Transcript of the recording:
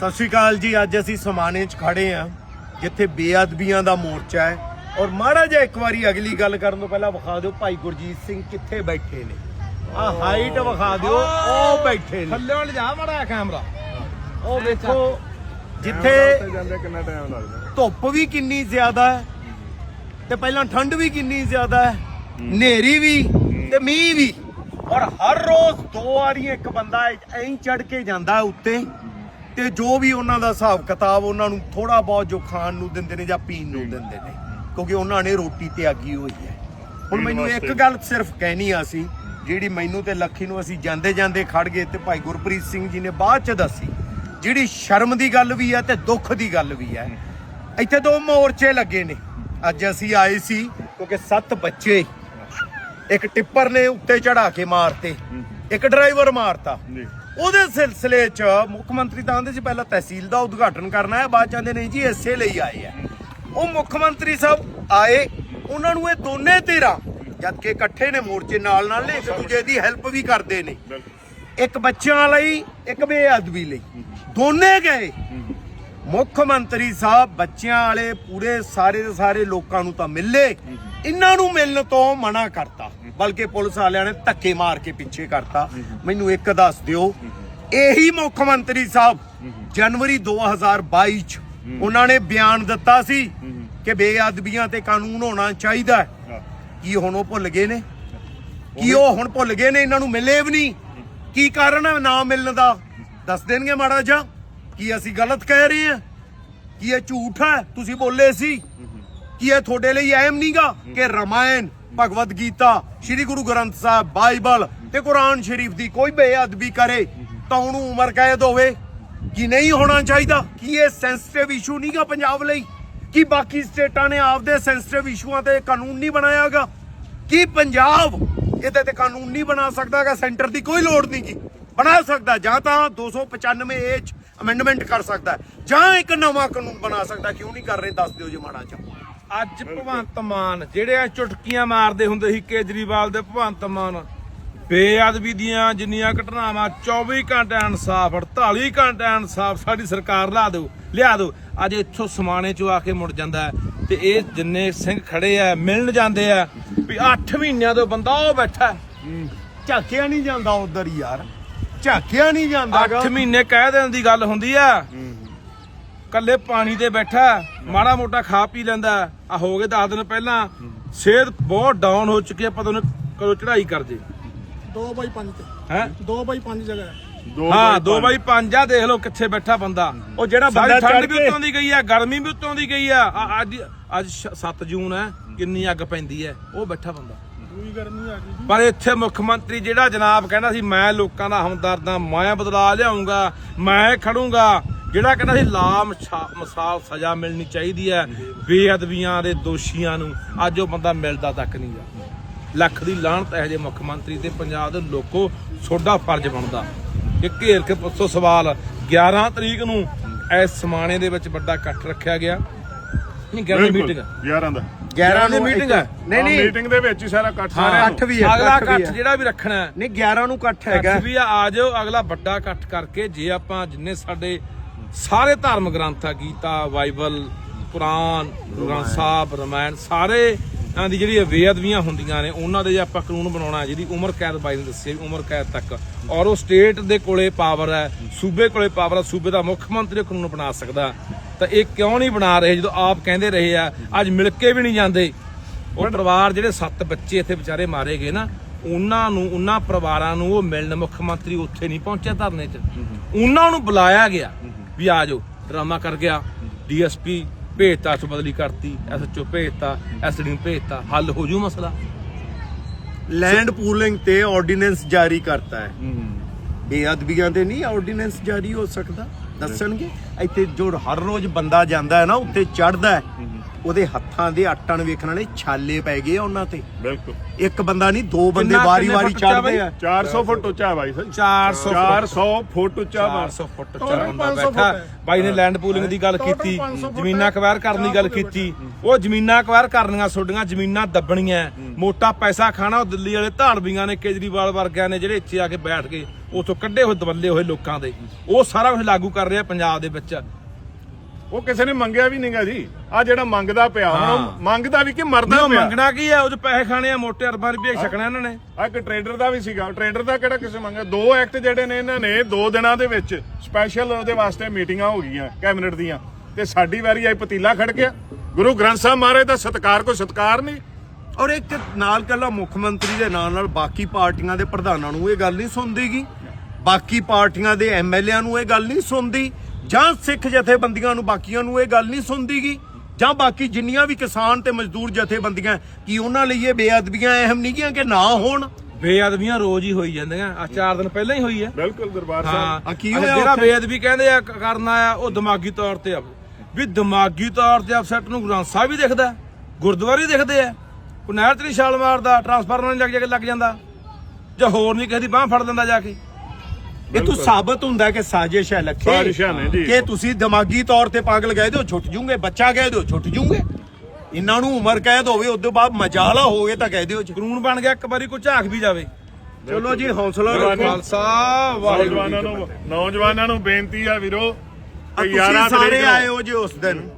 ਸਤਿ ਸ਼੍ਰੀ ਅਕਾਲ ਜੀ ਅੱਜ ਅਸੀਂ ਸਮਾਣੇ 'ਚ ਖੜੇ ਆ ਜਿੱਥੇ ਬੇਅਦਬੀਆਂ ਦਾ ਮੋਰਚਾ ਹੈ। ਔਰ ਮਾੜਾ ਜਿਹਾ ਇੱਕ ਵਾਰੀ ਅਗਲੀ ਗੱਲ ਕਰਨ ਤੋਂ ਪਹਿਲਾਂ ਵਿਖਾ ਦਿਓ ਭਾਈ ਗੁਰਜੀਤ ਸਿੰਘ ਕਿੱਥੇ ਬੈਠੇ ਨੇ? ਆ ਹਾਈਟ ਵਿਖਾ ਦਿਓ ਉਹ ਬੈਠੇ ਨੇ। ਥੱਲੇ ਵੱਲ ਜਾ ਮੜਾ ਕੈਮਰਾ ਉਹ ਵੇਖੋ ਜਿੱਥੇ ਜਾਂਦੇ ਕਿੰਨਾ ਟਾਈਮ ਲੱਗਦਾ। ਧੁੱਪ ਵੀ ਕਿੰਨੀ ਜ਼ਿਆਦਾ ਹੈ ਤੇ ਪਹਿਲਾਂ ਠੰਡ ਵੀ ਕਿੰਨੀ ਜ਼ਿਆਦਾ ਹੈ ਹਨੇਰੀ ਵੀ ਤੇ ਮੀਂਹ ਵੀ। ਔਰ ਹਰ ਰੋਜ਼ ਦੋ ਵਾਰੀ ਇੱਕ ਬੰਦਾ ਐਂ ਚੜ ਕੇ ਜਾਂਦਾ ਉੱਤੇ। ਤੇ ਜੋ ਵੀ ਉਹਨਾਂ ਦਾ ਹਿਸਾਬ ਕਿਤਾਬ ਉਹਨਾਂ ਨੂੰ ਥੋੜਾ ਬਹੁਤ ਜੋ ਖਾਣ ਨੂੰ ਦਿੰਦੇ ਨੇ ਜਾਂ ਪੀਣ ਨੂੰ ਦਿੰਦੇ ਨੇ ਕਿਉਂਕਿ ਉਹਨਾਂ ਨੇ ਰੋਟੀ ਤਿਆਗੀ ਹੋਈ ਹੈ। ਹੁਣ ਮੈਨੂੰ ਇੱਕ ਗੱਲ ਸਿਰਫ ਕਹਿਣੀ ਆ ਸੀ ਜਿਹੜੀ ਮੈਨੂੰ ਤੇ ਲੱਖੀ ਨੂੰ ਅਸੀਂ ਜਾਂਦੇ ਜਾਂਦੇ ਖੜ ਗਏ ਤੇ ਭਾਈ ਗੁਰਪ੍ਰੀਤ ਸਿੰਘ ਜੀ ਨੇ ਬਾਅਦ ਚ ਦੱਸੀ ਜਿਹੜੀ ਸ਼ਰਮ ਦੀ ਗੱਲ ਵੀ ਹੈ ਤੇ ਦੁੱਖ ਦੀ ਗੱਲ ਵੀ ਹੈ। ਇੱਥੇ ਦੋ ਮੋਰਚੇ ਲੱਗੇ ਨੇ। ਅੱਜ ਅਸੀਂ ਆਏ ਸੀ ਕਿਉਂਕਿ ਸੱਤ ਬੱਚੇ ਇੱਕ ਟਿੱਪਰ ਨੇ ਉੱਤੇ ਚੜਾ ਕੇ ਮਾਰਤੇ ਇੱਕ ਡਰਾਈਵਰ ਮਾਰਤਾ। ਉਹਦੇ ਸਿਲਸਿਲੇ 'ਚ ਮੁੱਖ ਮੰਤਰੀ ਤਾਂ ਆਂਦੇ ਸੀ ਪਹਿਲਾਂ ਤਹਿਸੀਲ ਦਾ ਉਦਘਾਟਨ ਕਰਨਾ ਹੈ ਬਾਅਦ ਚਾਹੁੰਦੇ ਨਹੀਂ ਜੀ ਇਸੇ ਲਈ ਆਏ ਆ ਉਹ ਮੁੱਖ ਮੰਤਰੀ ਸਾਹਿਬ ਆਏ ਉਹਨਾਂ ਨੂੰ ਇਹ ਦੋਨੇ ਧਿਰਾਂ ਜਦ ਕਿ ਇਕੱਠੇ ਨੇ ਮੋਰਚੇ ਨਾਲ ਨਾਲ ਇੱਕ ਦੂਜੇ ਦੀ ਹੈਲਪ ਵੀ ਕਰਦੇ ਨੇ। ਇੱਕ ਬੱਚਿਆਂ ਲਈ ਇੱਕ ਬੇਅਦਬੀ ਲਈ। ਦੋਨੇ ਗਏ। ਮੁੱਖ ਮੰਤਰੀ ਸਾਹਿਬ ਬੱਚਿਆਂ ਵਾਲੇ ਪੂਰੇ ਸਾਰੇ ਦੇ ਸਾਰੇ ਲੋਕਾਂ ਨੂੰ ਤਾਂ ਮਿਲੇ। ਇਹਨਾਂ ਨੂੰ ਮਿਲਣ ਤੋਂ ਮਨਾ ਕਰਤਾ। ਬਲਕਿ ਪੁਲਿਸ ਵਾਲਿਆਂ ਨੇ ਧੱਕੇ ਮਾਰ ਕੇ ਪਿੱਛੇ ਕਰਤਾ। ਮੈਨੂੰ ਇੱਕ ਦੱਸ ਦਿਓ ਇਹੀ ਮੁੱਖ ਮੰਤਰੀ ਸਾਹਿਬ ਜਨਵਰੀ 2022 ਚ ਉਹਨਾਂ ਨੇ ਬਿਆਨ ਦਿੱਤਾ ਸੀ ਕਿ ਬੇਅਦਬੀਆਂ ਤੇ ਕਾਨੂੰਨ ਹੋਣਾ ਚਾਹੀਦਾ। ਕੀ ਹੁਣ ਉਹ ਭੁੱਲ ਗਏ ਨੇ? ਕੀ ਉਹ ਹੁਣ ਭੁੱਲ ਗਏ ਨੇ? ਇਹਨਾਂ ਨੂੰ ਮਿਲੇ ਵੀ ਨਹੀਂ। ਕੀ ਕਾਰਨ ਹੈ ਨਾ ਮਿਲਣ ਦਾ? ਦੱਸ ਦੇਣਗੇ ਮਾੜਾ ਜਿਹਾ। ਕੀ ਅਸੀਂ ਗਲਤ ਕਹਿ ਰਹੇ ਹਾਂ? ਕੀ ਇਹ ਝੂਠ ਹੈ? ਤੁਸੀਂ ਬੋਲੇ ਸੀ। ਕਿ ਇਹ ਤੁਹਾਡੇ ਲਈ ਅਹਿਮ ਨਹੀਂਗਾ ਕਿ ਰਮਾਇਣ, ਭਗਵਦ ਗੀਤਾ, ਸ੍ਰੀ ਗੁਰੂ ਗ੍ਰੰਥ ਸਾਹਿਬ, ਬਾਈਬਲ ਤੇ ਕੁਰਾਨ ਸ਼ਰੀਫ ਦੀ ਕੋਈ ਬੇਅਦਬੀ ਕਰੇ ਤਾਂ ਉਹਨੂੰ ਉਮਰ ਕੈਦ ਹੋਵੇ। ਕੀ ਨਹੀਂ ਹੋਣਾ ਚਾਹੀਦਾ? ਕੀ ਇਹ ਸੈਂਸਿਟਿਵ ਇਸ਼ੂ ਨਹੀਂਗਾ ਪੰਜਾਬ ਲਈ? ਕੀ ਬਾਕੀ ਸਟੇਟਾਂ ਨੇ ਆਪਦੇ ਸੈਂਸਿਟਿਵ ਇਸ਼ੂਆਂ ਤੇ ਕਾਨੂੰਨ ਨਹੀਂ ਬਣਾਇਆਗਾ? ਕੀ ਪੰਜਾਬ ਇਹਦੇ ਤੇ ਕਾਨੂੰਨ ਨਹੀਂ ਬਣਾ ਸਕਦਾਗਾ? ਸੈਂਟਰ ਦੀ ਕੋਈ ਲੋੜ ਨਹੀਂ ਗੀ। ਬਣਾ ਸਕਦਾ, ਜਾਂ ਤਾਂ 295 ਏ ਚ ਅਮੈਂਡਮੈਂਟ ਕਰ ਸਕਦਾ। ਜਾਂ ਇੱਕ ਨਵਾਂ ਕਾਨੂੰਨ ਬਣਾ ਸਕਦਾ। ਕਿਉਂ ਨਹੀਂ ਕਰ ਰਹੇ? ਦੱਸ ਦਿਓ ਜੀ ਮਾੜਾ ਜਿਹਾ। ਅੱਜ ਭਗਵੰਤ ਮਾਨ ਜਿਹੜੇ ਆ ਚੁਟਕੀਆਂ ਮਾਰਦੇ ਹੁੰਦੇ ਸੀ ਕੇਜਰੀਵਾਲ ਦੇ ਭਗਵੰਤ ਮਾਨ ਬੇਅਦਬੀ ਦੀਆਂ ਜਿੰਨੀਆਂ ਘਟਨਾਵਾਂ 24 ਘੰਟੇ ਇਨਸਾਫ 48 ਘੰਟੇ ਇਨਸਾਫ ਸਾਡੀ ਸਰਕਾਰ ਲਾ ਦਿਓ ਲਿਆ ਦਿਓ। ਅੱਜ ਇੱਥੋਂ ਸਮਾਣੇ ਚੋਂ ਆ ਕੇ ਮੁੜ ਜਾਂਦਾ ਤੇ ਇਹ ਜਿੰਨੇ ਸਿੰਘ ਖੜੇ ਆ ਮਿਲਣ ਜਾਂਦੇ ਆ ਵੀ 8 ਮਹੀਨਿਆਂ ਤੋਂ ਬੰਦਾ ਉਹ ਬੈਠਾ ਝਾਕਿਆ ਨਹੀਂ ਜਾਂਦਾ ਉਧਰ ਯਾਰ। ਝਾਕਿਆ ਨਹੀਂ ਜਾਂਦਾ 8 ਮਹੀਨੇ ਕਹਿ ਦੇਣ ਦੀ ਗੱਲ ਹੁੰਦੀ ਆ। ਕੱਲੇ ਪਾਣੀ ਤੇ ਬੈਠਾ ਮਾੜਾ ਮੋਟਾ ਖਾ ਪੀ ਲੈਂਦਾ। ਆ ਹੋ ਗਏ 10 ਦਿਨ ਪਹਿਲਾਂ। ਸਿਹਤ ਬਹੁਤ ਡਾਊਨ ਹੋ ਚੁੱਕੀ ਆ ਪਤਾ ਨਹੀਂ ਕਦੋਂ ਚੜ੍ਹਾਈ ਕਰ ਜੇ 2 ਬਾਈ 5 ਤੇ। ਹੈ? 2 ਬਾਈ 5 ਜਗ੍ਹਾ ਹੈ। ਦੋ ਹਾਂ ਬਾਈ 2 ਪੰਜ। ਬਾਈ 5 ਆ ਦੇਖ ਲਓ ਕਿੱਥੇ ਬੈਠਾ ਬੰਦਾ। ਉਹ ਜਿਹੜਾ ਬੰਦਾ ਠੰਡ ਵੀ ਉੱਤੋਂ ਦੀ ਗਈ ਆ ਗਰਮੀ ਵੀ ਉੱਤੋਂ ਦੀ ਗਈ ਆ। ਆ- ਅੱਜ ਅੱਜ 7 ਜੂਨ ਹੈ ਕਿੰਨੀ ਅੱਗ ਪੈਂਦੀ ਹੈ ਉਹ ਬੈਠਾ ਬੰਦਾ। ਪੂਰੀ ਗਰਮੀ ਆ ਗਈ ਜੀ। ਪਰ ਇੱਥੇ ਮੁੱਖ ਮੰਤਰੀ ਜਿਹੜਾ ਜਨਾਬ ਕਹਿੰਦਾ ਸੀ ਮੈਂ ਲੋਕਾਂ ਦਾ ਹਮਦਰਦ ਹਾਂ ਮੈਂ ਬਦਲਾ ਲਿਆਉਂਗਾ ਮੈਂ ਖੜੂੰਗਾ। ਜਿਹੜਾ ਕਹਿੰਦਾ ਸੀ ਲਾ ਮਿਸਾਲ ਸਜ਼ਾ ਮਿਲਣੀ ਚਾਹੀਦੀ ਹੈ ਬੇਅਦਬੀਆਂ ਦੇ ਦੋਸ਼ੀਆਂ ਨੂੰ ਅੱਜ ਉਹ ਬੰਦਾ ਮਿਲਦਾ ਤੱਕ ਨਹੀਂ ਗਾ ਲੱਖ ਦੀ ਲਾਹਣਤ ਹੈ ਜੇ ਮੁੱਖ ਮੰਤਰੀ ਤੇ ਪੰਜਾਬ ਦੇ ਲੋਕੋ ਤੁਹਾਡਾ ਫਰਜ਼ ਬਣਦਾ। ਕਿ ਘੇਰ ਕੇ ਪੁੱਛੋ ਸਵਾਲ 11 ਤਰੀਕ ਨੂੰ ਇਸ ਸਮਾਣੇ ਦੇ ਵਿੱਚ ਵੱਡਾ ਇਕੱਠ ਰੱਖਿਆ ਗਿਆ। ਨਹੀਂ 11 ਬਿਲਕੁਲ, ਮੀਟਿੰਗ 11 ਦਾ। 11 ਦੀ meeting ਹੈ। ਨਹੀਂ ਨਹੀਂ। ਮੀਟਿੰਗ ਦੇ ਵਿੱਚ ਹੀ ਸਾਰਾ ਇਕੱਠ ਸਾਰਿਆਂ ਅੱਠ ਵੀ ਹੈ, ਅਗਲਾ ਇਕੱਠ। ਜਿਹੜਾ ਵੀ ਰੱਖਣਾ ਹੈ। ਨਹੀਂ 11 ਨੂੰ ਇਕੱਠ ਹੈਗਾ। ਵੀ ਆ ਆ ਜਾਓ ਅਗਲਾ ਵੱਡਾ ਇਕੱਠ ਕਰਕੇ ਜੇ ਆਪਾਂ ਜਿੰਨੇ ਸਾਡੇ ਸਾਰੇ ਧਰਮ ਗ੍ਰੰਥ ਆ ਗੀਤਾ ਬਾਈਬਲ ਕੁਰਾਨ ਗੁਰੂ ਗ੍ਰੰਥ ਸਾਹਿਬ ਰਮਾਇਣ ਸਾਰੇ ਆਂ ਦੀ ਜਿਹੜੀ ਬੇਅਦਬੀਆਂ ਹੁੰਦੀਆਂ ਨੇ ਉਹਨਾਂ ਦੇ ਜੇ ਆਪਾਂ ਕਾਨੂੰਨ ਬਣਾਉਣਾ ਜਿਹਦੀ ਉਮਰ ਕੈਦ ਬਾਈ ਨੇ ਦੱਸਿਆ ਵੀ ਉਮਰ ਕੈਦ ਤੱਕ। ਔਰ ਉਹ ਸਟੇਟ ਦੇ ਕੋਲੇ ਪਾਵਰ ਹੈ ਸੂਬੇ ਕੋਲੇ ਪਾਵਰ ਹੈ ਸੂਬੇ ਦਾ ਮੁੱਖ ਮੰਤਰੀ ਕਾਨੂੰਨ ਬਣਾ ਸਕਦਾ। ਤਾਂ ਇਹ ਕਿਉਂ ਨਹੀਂ ਬਣਾ ਰਹੇ ਜਦੋਂ ਆਪ ਕਹਿੰਦੇ ਰਹੇ ਆ ਅੱਜ ਮਿਲ ਕੇ ਵੀ ਨਹੀਂ ਜਾਂਦੇ। ਉਹ ਪਰਿਵਾਰ ਜਿਹੜੇ ਸੱਤ ਬੱਚੇ ਇੱਥੇ ਵਿਚਾਰੇ ਮਾਰੇ ਗਏ ਨਾ ਉਹਨਾਂ ਨੂੰ ਉਹਨਾਂ ਪਰਿਵਾਰਾਂ ਨੂੰ ਉਹ ਮਿਲਣ ਮੁੱਖ ਮੰਤਰੀ ਉੱਥੇ ਨਹੀਂ ਪਹੁੰਚਿਆ ਧਰਨੇ 'ਚ। ਉਹਨਾਂ ਨੂੰ ਬੁਲਾਇਆ ਗਿਆ। ਵੀ ਆ ਜਾਓ। ਡਰਾਮਾ ਕਰ ਗਿਆ। ਡੀਐਸਪੀ ਭੇਜਤਾ ਚ ਬਦਲੀ ਕਰਤੀ। ਐਸਐਚਓ ਭੇਜਤਾ ਐਸਡੀ ਭੇਜਤਾ। ਹੱਲ ਹੋ ਜੂ ਮਸਲਾ? ਲੈਂਡ ਪੂਲਿੰਗ ਤੇ ਆਰਡੀਨੈਂਸ ਜਾਰੀ ਕਰਤਾ ਹੈ। ਬੇਅਦਬੀਆਂ ਤੇ ਨਹੀਂ ਆਰਡੀਨੈਂਸ ਜਾਰੀ ਹੋ ਸਕਦਾ? ਦੱਸਣਗੇ? ਇੱਥੇ ਜੋ ਹਰ ਰੋਜ਼ ਬੰਦਾ ਜਾਂਦਾ ਹੈ ਨਾ ਉੱਤੇ ਚੜਦਾ ਹੈ। ਉਹਦੇ ਹੱਥਾਂ ਦੇ ਆਟਣ ਵੇਖਣ ਵਾਲੇ ਛਾਲੇ ਪੈ ਗਏ ਆ ਉਹਨਾਂ ਤੇ। ਬਿਲਕੁਲ। ਇੱਕ ਬੰਦਾ ਨਹੀਂ ਦੋ ਬੰਦੇ ਕਿੰਨਾ- ਵਾਰੀ ਕਿੰਨੇ ਫੁੱਟ ਆ। 400 ਫੁੱਟ ਉੱਚਾ ਬਾਈ ਸਾਹਿਬ 400 400 ਫੁੱਟ। ਉੱਚਾ ਵਾ 400 ਫੁੱਟ ਉੱਚਾ ਬੰਦਾ 500 ਬੈਠਾ। ਬਾਈ ਨੇ ਲੈਂਡ ਪੂਲਿੰਗ ਦੀ ਗੱਲ ਕੀਤੀ 500 ਫੁੱਟ ਜ਼ਮੀਨਾਂ। ਅਕਵਾਇਰ ਕਰਨ ਦੀ ਗੱਲ ਕੀਤੀ। ਉਹ ਜ਼ਮੀਨਾਂ ਅਕਵਾਇਰ ਕਰਨੀਆਂ ਛੋਡੀਆਂ ਜ਼ਮੀਨਾਂ ਦੱਬਣੀਆਂ ਮੋਟਾ ਪੈਸਾ ਖਾਣਾ ਉਹ ਦਿੱਲੀ ਵਾਲੇ ਧਾੜਵੀਆਂ ਨੇ ਕੇਜਰੀਵਾਲ ਵਰਗਿਆਂ ਨੇ ਜਿਹੜੇ ਇੱਥੇ ਆ ਕੇ ਬੈਠ ਗਏ ਉਥੋਂ ਕੱਢੇ ਹੋਏ ਦਵੱਲੇ ਹੋਏ ਲੋਕਾਂ ਦੇ। ਉਹ ਸਾਰਾ ਕੁਝ ਲਾਗੂ ਕਰ ਰਿਹਾ ਪੰਜਾਬ ਦੇ ਵਿੱਚ। ਉਹ ਕਿਸੇ ਨੇ ਮੰਗਿਆ ਵੀ ਨਹੀਂਗਾ ਜੀ। ਆ ਜਿਹੜਾ ਮੰਗਦਾ ਪਿਆ ਹੁਣ। ਉਹ ਮੰਗਦਾ ਵੀ ਕਿ ਮਰਦਾ ਪਿਆ? ਮੰਗਣਾ ਕੀ ਹੈ ਉਹ 'ਚ ਪੈਸੇ ਖਾਣੇ ਆ ਮੋਟੇ ਅਰਬਾਂ ਰੁਪਏ ਛਕਣਾ ਇਹਨਾਂ ਨੇ। ਆ ਇੱਕ ਟ੍ਰੇਡਰ ਦਾ ਵੀ ਸੀਗਾ। ਟ੍ਰੇਡਰ ਦਾ ਕਿਹੜਾ ਕਿਸੇ ਮੰਗਿਆ? ਦੋ ਐਕਟ ਜਿਹੜੇ ਨੇ ਇਹਨਾਂ ਨੇ ਦੋ ਦਿਨਾਂ ਦੇ ਵਿੱਚ ਸਪੈਸ਼ਲ ਉਹਦੇ ਵਾਸਤੇ ਮੀਟਿੰਗਾਂ ਹੋ ਗਈਆਂ ਕੈਬਨਿਟ ਦੀਆਂ। ਤੇ ਸਾਡੀ ਵਾਰੀ ਆਈ ਪਤੀਲਾ ਖੜ ਗਿਆ। ਗੁਰੂ ਗ੍ਰੰਥ ਸਾਹਿਬ ਮਹਾਰਾਜ ਦਾ ਸਤਕਾਰ ਕੋਈ ਸਤਕਾਰ ਨਹੀਂ। ਔਰ ਇੱਕ ਨਾਲ ਕੱਲਾ ਮੁੱਖ ਮੰਤਰੀ ਦੇ ਨਾਲ ਨਾਲ ਬਾਕੀ ਪਾਰਟੀਆਂ ਦੇ ਪ੍ਰਧਾਨਾਂ ਨੂੰ ਇਹ ਗੱਲ ਨਹੀਂ ਸੁਣਦੀਗੀ ਬਾਕੀ ਪਾਰਟੀਆਂ ਦੇ ਐਮਐਲਏਆਂ ਨੂੰ ਇਹ ਗੱਲ ਨਹੀਂ ਸੁਣਦੀ। ਜਾਂ ਸਿੱਖ ਜਥੇਬੰਦੀਆਂ ਨੂੰ ਬਾਕੀਆਂ ਨੂੰ ਇਹ ਗੱਲ ਨਹੀਂ ਸੁਣਦੀਗੀ? ਜਾਂ ਬਾਕੀ ਜਿੰਨੀਆਂ ਵੀ ਕਿਸਾਨ ਤੇ ਮਜ਼ਦੂਰ ਜਥੇਬੰਦੀਆਂ ਕੀ ਉਹਨਾਂ ਲਈ ਇਹ ਬੇਅਦਬੀਆਂ ਅਹਿਮ ਨਹੀਂ ਗੀਆਂ ਕਿ ਨਾ ਹੋਣ? ਬੇਅਦਬੀਆਂ ਰੋਜ਼ ਹੀ ਹੋਈ ਜਾਂਦੀਆਂ ਆ ਚਾਰ ਦਿਨ ਪਹਿਲਾਂ ਹੀ ਹੋਈ ਹੈ ਬਿਲਕੁਲ ਦਰਬਾਰ ਹਾਂ। ਸਾਹਿਬ। ਆ ਕੀ ਹੋਇਆ ਜਿਹੜਾ? ਬੇਅਦਬੀ ਕਹਿੰਦੇ ਆ ਕਰਨਾ ਆ ਉਹ ਦਿਮਾਗੀ ਤੌਰ ਤੇ ਆ। ਵੀ ਦਿਮਾਗੀ ਤੌਰ ਤੇ ਅਫਸੈਟ ਨੂੰ ਗ੍ਰੰਥ ਸਾਹਿਬ ਵੀ ਦਿਖਦਾ ਗੁਰਦੁਆਰੇ ਦਿਖਦੇ ਆ। ਕੋਈ ਨਹਿਰ ਤੇ ਨਹੀਂ ਛਾਲ ਮਾਰਦਾ ਟਰਾਂਸਫਾਰਮਰ ਨਹੀਂ ਲੱਗ ਜਾ ਕੇ ਲੱਗ ਜਾਂਦਾ। ਜਾਂ ਹੋਰ ਨਹੀਂ ਕਿਸੇ ਦੀ ਬਾਹ ਫੜ ਲੈਂਦਾ ਜਾ ਕੇ। ਇਹ ਤੋਂ ਸਾਬਤ ਹੁੰਦਾ ਕਿ ਸਾਜ਼ਿਸ਼ ਹੈ ਲੱਖੇ। ਸਾਜ਼ਿਸ਼ਾਂ ਨੇ ਜੀ। ਕਿ ਤੁਸੀਂ ਦਿਮਾਗੀ ਤੌਰ ਤੇ ਪਾਗਲ ਗਏ ਦਿਓ ਛੁੱਟ ਜੂਗੇ ਬੱਚਾ ਗਏ ਦਿਓ ਛੁੱਟ ਜੂਗੇ। ਇਹਨਾਂ ਨੂੰ ਉਮਰ ਕੈਦ ਹੋਵੇ ਉਦੋਂ ਬਾਅਦ ਮਜਾਲਾ ਹੋਵੇ ਤਾਂ ਕਹਿ ਦਿਓ ਜੀ। ਕਾਨੂੰਨ ਬਣ ਗਿਆ ਇੱਕ ਵਾਰੀ ਕੋਈ ਝਾਕ ਵੀ ਜਾਵੇ। ਚਲੋ ਜੀ ਹੌਸਲਾ ਰੱਖੋ। ਖਾਲਸਾ ਵਾਹਿਗੁਰੂ ਜੀ ਨੌਜਵਾਨਾਂ ਨੂੰ ਫਤਿਹ। ਨੌਜਵਾਨਾਂ ਨੂੰ ਬੇਨਤੀ ਆ ਵੀਰੋ ਕਿ ਤੁਸੀਂ 11 ਸਾਰੇ ਆਏ ਹੋ ਜੀ ਉਸ ਦਿਨ।